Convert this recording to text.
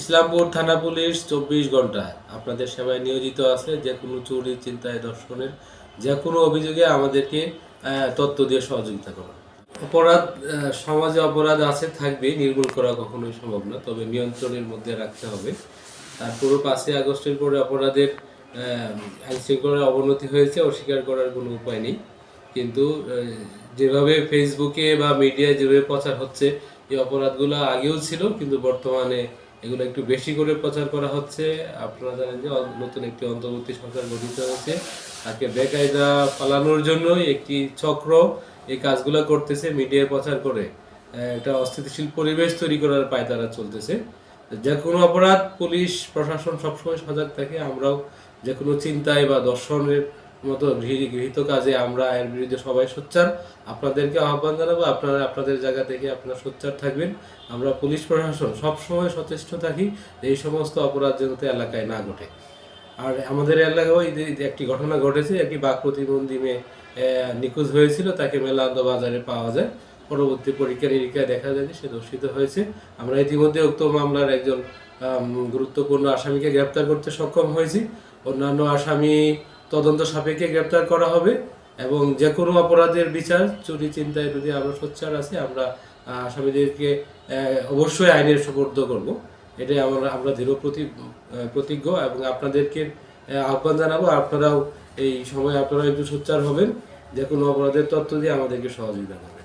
ইসলামপুর থানা পুলিশ চব্বিশ ঘণ্টা। আপনাদের সেবায় নিয়োজিত আছে যে কোনো চুরি চিন্তায় দর্শনের যে কোনো অভিযোগে আমাদেরকে তথ্য দিয়ে সহযোগিতা করা অপরাধ সমাজে অপরাধ আছে, থাকবে, নির্মূল করা কখনোই সম্ভব না, তবে নিয়ন্ত্রণের মধ্যে রাখতে হবে। তারপরও পাঁচই আগস্টের পরে অপরাধের আইন শৃঙ্খলার অবনতি হয়েছে, অস্বীকার করার কোনো উপায় নেই। কিন্তু যেভাবে ফেসবুকে বা মিডিয়ায় যেভাবে প্রচার হচ্ছে, এই অপরাধগুলো আগেও ছিল, কিন্তু বর্তমানে এগুলো একটু বেশি করে প্রচার করা হচ্ছে। আপনারা জানেন যে নতুন একটি অন্তর্বর্তী সরকার গঠিত হয়েছে। তাকে বেকায়দা পালানোর জন্য একটি চক্র এই কাজগুলো করতেছে মিডিয়ায় প্রচার করে। একটা অস্থিতিশীল পরিবেশ তৈরি করার পায় তারা চলতেছে। যে কোনো অপরাধ পুলিশ, প্রশাসন সবসময় সজাগ থাকে। আমরাও যে কোনো চিন্তায় বা দর্শনের মতো গৃহী- গৃহীত কাজে আমরা এর বিরুদ্ধে সবাই সোচ্চার। আপনাদেরকে আহ্বান জানাব, আপনারা আপনাদের জায়গা থেকে আপনারা সোচ্চার থাকবেন। আমরা পুলিশ প্রশাসন সবসময় সচেষ্ট থাকি এই সমস্ত অপরাধ যেন এলাকায় না ঘটে। আর আমাদের এলাকায় একটি ঘটনা ঘটেছে, একটি বাক প্রতিবন্ধী মেয়ে নিখোঁজ হয়েছিল। তাকে মেলান্দ বাজারে পাওয়া যায়। পরবর্তী পরীক্ষা নিরীক্ষায় দেখা যায় যে সে দর্শিত হয়েছে। আমরা ইতিমধ্যে উক্ত মামলার একজন গুরুত্বপূর্ণ আসামিকে গ্রেপ্তার করতে সক্ষম হয়েছি। অন্যান্য আসামি তদন্ত সাপেক্ষে গ্রেপ্তার করা হবে এবং যে কোনো অপরাধের বিচার চুরি চিন্তায় যদি আমরা সোচ্চার আছে, আমরা আসামিদেরকে অবশ্যই আইনের সুপর্দ করব। এটাই আমরা আমরা দৃঢ় প্রতি প্রতিজ্ঞ এবং আপনাদেরকে আহ্বান জানাব। আপনারাও এই সময় আপনারা একটু সোচ্চার হবেন। যে কোনো অপরাধের তথ্য দিয়ে আমাদেরকে সহযোগিতা করবেন।